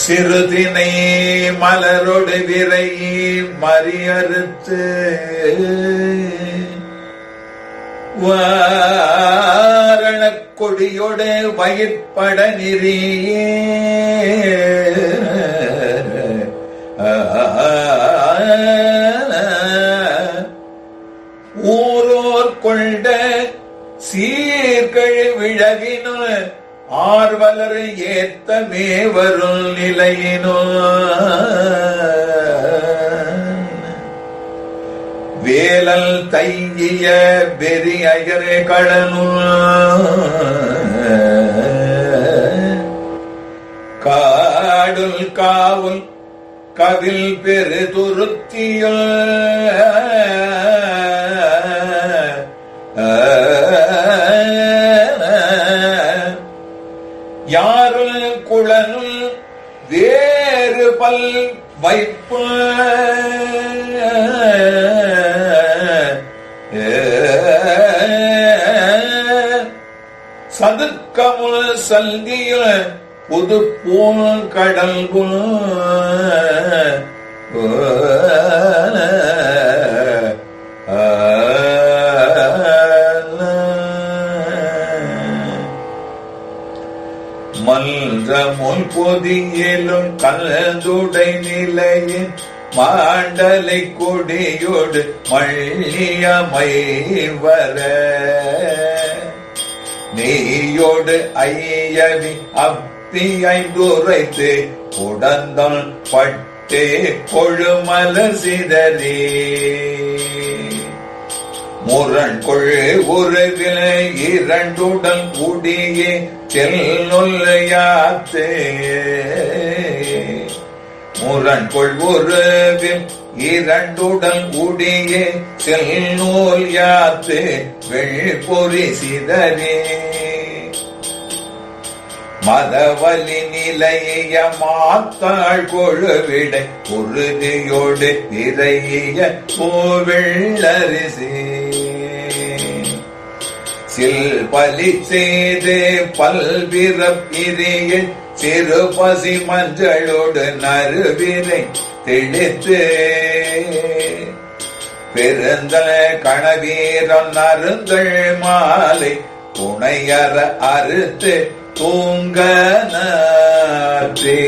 சிறுதினை மலரொடு விரை மறியறுத்து. வாரணக் கொடியோடு வயிற்பட நெறியே ஊரோர் கொண்ட சீர்கள் விழகினு ஆர்வலர் ஏத்த மேவருள் நிலையினோ வேலல் தைங்கிய பெரி அயரே கடனு காடுல் காவுல் கவில் பெரு வேறு பல் வைப்பு. சதுக்கமுள் சல்கிய புது பூங்கடல் கடல் மல்றமுல் பொதியிலும் கலந்துடை நிலையின் மாண்டலை கொடியோடு மள்ளியமை வர நீயோடு ஐயவி அப்தியை துரைத்து உடந்தல் பட்டே கொழுமல சிதறே. முரண்கொள் உருவில இரண்டுடன் கூடியே செல்லுள்ளையாத்தே முரண்கொள் கொள்வுருவில் இரண்டுடன் கூடிய செல்நூல் யாத்து. வெள்பொறி சிதறே. மதவலி நிலைய மாத்தாள் கொழுவிடை உறுதியோடு இறைய பூவெள்ளரிசே. சில் பலி செய்து பல்விறப்பிரிய சிறு மஞ்சளோடு நறுவினை தெளித்து. பெருந்த கணவீரன் அருந்தள் மாலை துணையற அறுத்து தூங்க நாற்றே